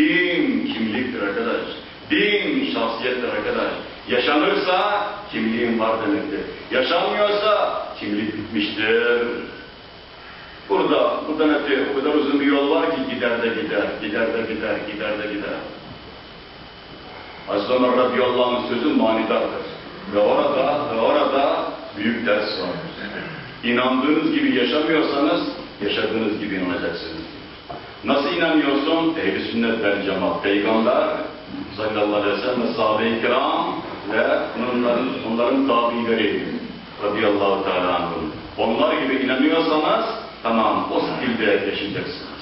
Din kimliktir arkadaş. Din şahsiyettir arkadaş. Yaşanırsa kimliğin var demektir. Yaşanmıyorsa kimlik bitmiştir. Burada, buradan öte o kadar uzun bir yol var ki gider de gider, gider de gider, gider de gider. Hazreti Ömer radıyallahu anh'ın sözü manidardır. Ve orada, ve orada büyük ders var. İnandığınız gibi yaşamıyorsanız, yaşadığınız gibi inanacaksınız. Nasıl inanıyorsun? Ehl-i sünnet vel cemaat, peygamber sallallahu aleyhi ve sellem, sahabe-i kiram ve onların, onların tabileri radıyallahu teala. Onlar gibi inanıyorsanız, tamam o şekilde yaşayacaksınız.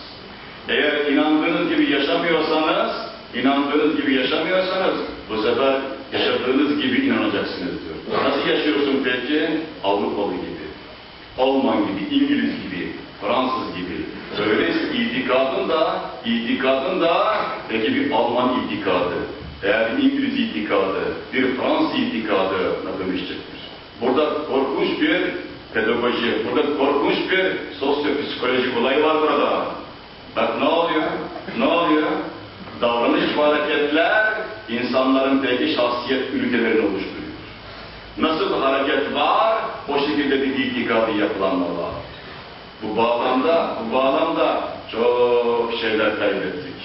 Eğer inandığınız gibi yaşamıyorsanız, inandığınız gibi yaşamıyorsanız, bu sefer yaşadığınız gibi inanacaksınız diyor. Nasıl yaşıyorsun peki? Avrupalı gibi, Alman gibi, İngiliz gibi, Fransız itikadın da, itikadın da peki bir Alman itikadı, veya bir İngiliz itikadı, bir Fransız itikadına dönüşecektir. Burada korkunç bir pedagoji, burada korkunç bir sosyopsikolojik olay var burada. Bak ne oluyor? Ne oluyor? Davranış ve hareketler insanların belki şahsiyet ülkelerini oluşturuyor. Nasıl bir hareket var, o şekilde bir itikadı yapılanma var. Bu bağlamda, bu bağlamda çok şeyler kaybettik.